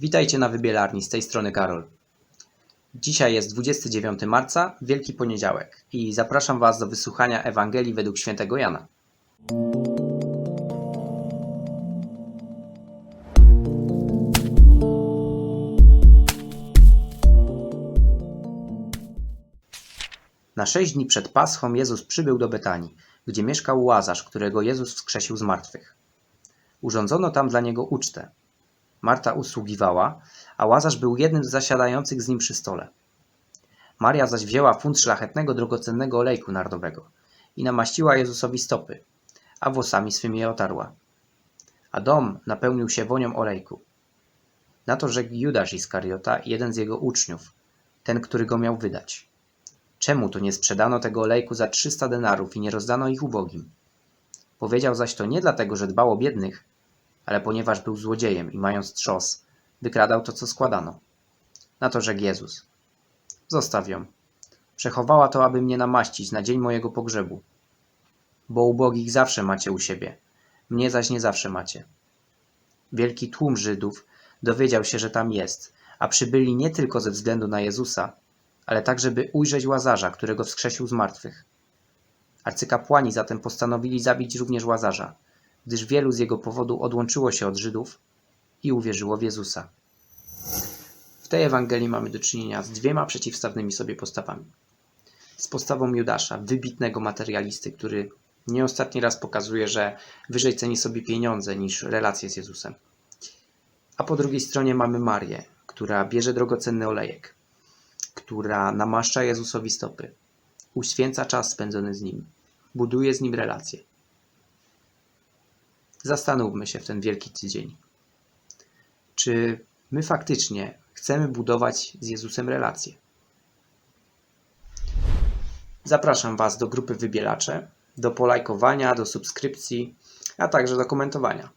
Witajcie na wybielarni, z tej strony Karol. Dzisiaj jest 29 marca, Wielki Poniedziałek i zapraszam Was do wysłuchania Ewangelii według świętego Jana. Na sześć dni przed Paschą Jezus przybył do Betanii, gdzie mieszkał Łazarz, którego Jezus wskrzesił z martwych. Urządzono tam dla niego ucztę. Marta usługiwała, a Łazarz był jednym z zasiadających z nim przy stole. Maria zaś wzięła funt szlachetnego, drogocennego olejku nardowego i namaściła Jezusowi stopy, a włosami swymi je otarła. A dom napełnił się wonią olejku. Na to rzekł Judasz Iskariota, jeden z jego uczniów, ten, który go miał wydać. Czemu to nie sprzedano tego olejku za trzysta denarów i nie rozdano ich ubogim? Powiedział zaś to nie dlatego, że dbał o biednych, ponieważ był złodziejem i mając trzos, wykradał to, co składano. Na to rzekł Jezus. Zostaw ją. Przechowała to, aby mnie namaścić na dzień mojego pogrzebu. Bo ubogich zawsze macie u siebie, mnie zaś nie zawsze macie. Wielki tłum Żydów dowiedział się, że tam jest, a przybyli nie tylko ze względu na Jezusa, ale tak, żeby ujrzeć Łazarza, którego wskrzesił z martwych. Arcykapłani zatem postanowili zabić również Łazarza, gdyż wielu z jego powodu odłączyło się od Żydów i uwierzyło w Jezusa. W tej Ewangelii mamy do czynienia z dwiema przeciwstawnymi sobie postawami. Z postawą Judasza, wybitnego materialisty, który nie ostatni raz pokazuje, że wyżej ceni sobie pieniądze niż relacje z Jezusem. A po drugiej stronie mamy Marię, która bierze drogocenny olejek, która namaszcza Jezusowi stopy, uświęca czas spędzony z Nim, buduje z Nim relacje. Zastanówmy się w ten wielki tydzień. Czy my faktycznie chcemy budować z Jezusem relacje? Zapraszam Was do grupy Wybielacze, do polajkowania, do subskrypcji, a także do komentowania.